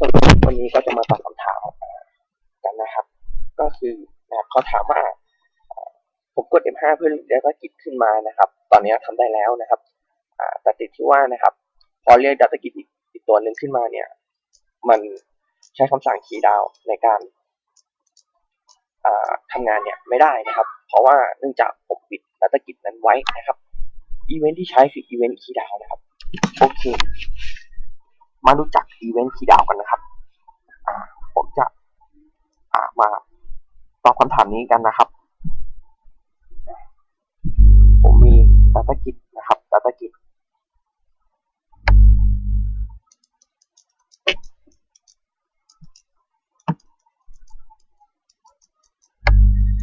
สรุปวันนี้ก็จะมาตอบคำถามกันนะครับ ก็คือนะครับเขาถามว่าผมกด F5 เพื่อเรียกธุรกิจขึ้นมานะครับ ตอนนี้ทำได้แล้วนะครับแต่ติดที่ว่านะครับ พอเรียกดัตกิจอีกตัวหนึ่งขึ้นมาเนี่ย มันใช้คำสั่งคีย์ดาวในการทำงานเนี่ยไม่ได้นะครับ เพราะว่าเนื่องจากผมปิดดัตกิจนั้นไว้นะครับอีเวนท์ที่ใช้คืออีเวนท์คีย์ดาวนะครับโอเค มารู้จักอีเวนต์คีดาวกันนะครับ ผมจะมาตอบคำถามนี้กันนะครับ ผมมีดัตกิจนะครับดัตกิจ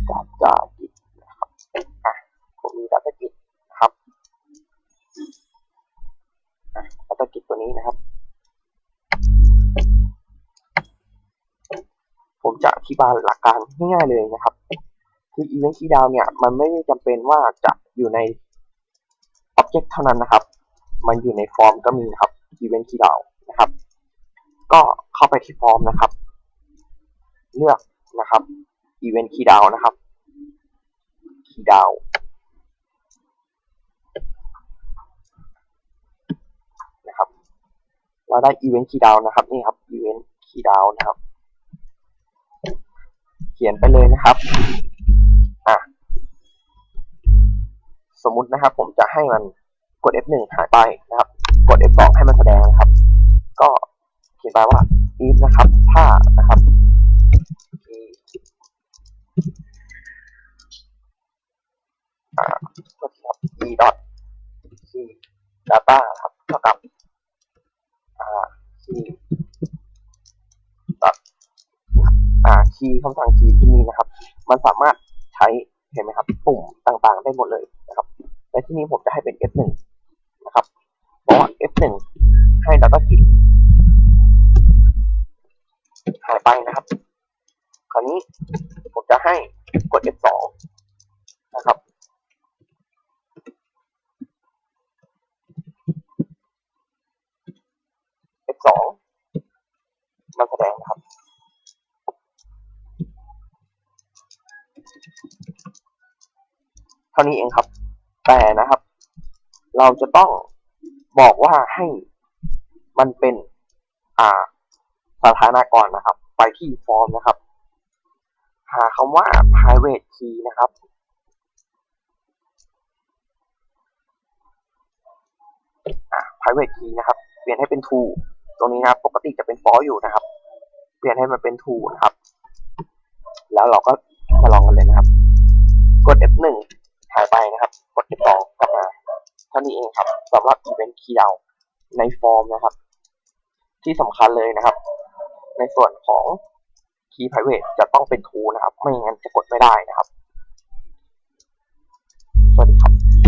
ดัตกิจนะครับผมมีดัตกิจนะครับดัตกิจตัวนี้นะครับ ธิบายหลักการง่ายๆเลยนะครับ คืออีเวนต์คีย์ดาวเนี่ย มันไม่จำเป็นว่าจะอยู่ใน Object เท่านั้นนะครับ มันอยู่ในฟอร์มก็มีนะครับอีเวนต์คีย์ดาวนะครับ ก็เข้าไปที่ฟอร์มนะครับ เลือกนะครับอีเวนต์คีย์ดาวนะครับคีย์ดาวนะครับ เราได้อีเวนต์คีย์ดาวนะครับ นี่ครับอีเวนต์คีย์ดาวนะครับ เขียนไปเลยนะครับอะสมมุตินะครับ ผมจะให้มันกด F1 หายไปนะครับ กด F2 ให้มันแสดงนะครับ ก็เขียนไปว่า if นะครับถ้านะครับอ่าก็ครับ e dot c data ครับเท่ากับอ่า c คีย์คำสั่งคีย์ที่นี่นะครับ มันสามารถใช้เห็นไหมครับปุ่มต่างๆ ได้หมดเลยนะครับ และที่นี้ผมจะให้เป็น F1 นะครับเพราะว่า F1 ให้ Data Kit หายไปนะครับ คราวนี้ผมจะให้กด F2 นะครับ F2 มันแสดงนะครับ เท่านี้เองครับ แต่นะครับ เราจะต้องบอกว่าให้มันเป็นอ่าสถานะก่อนนะครับ ไปที่ฟอร์มนะครับ หาคำว่า private key นะครับอ่า private key นะครับ เปลี่ยนให้เป็น true ตรงนี้นะครับ ปกติจะเป็น false อยู่นะครับ เปลี่ยนให้มันเป็น true นะครับ แล้วเราก็มาลองกันเลยนะ ไปนะครับ กด F2 กลับมาเท่านี้เองครับสำหรับอีเวนต์คีย์ดาในฟอร์มนะครับ ที่สำคัญเลยนะครับ ในส่วนของคีย์ Private จะต้องเป็น True นะครับ ไม่งั้นจะกดไม่ได้นะครับ สวัสดีครับ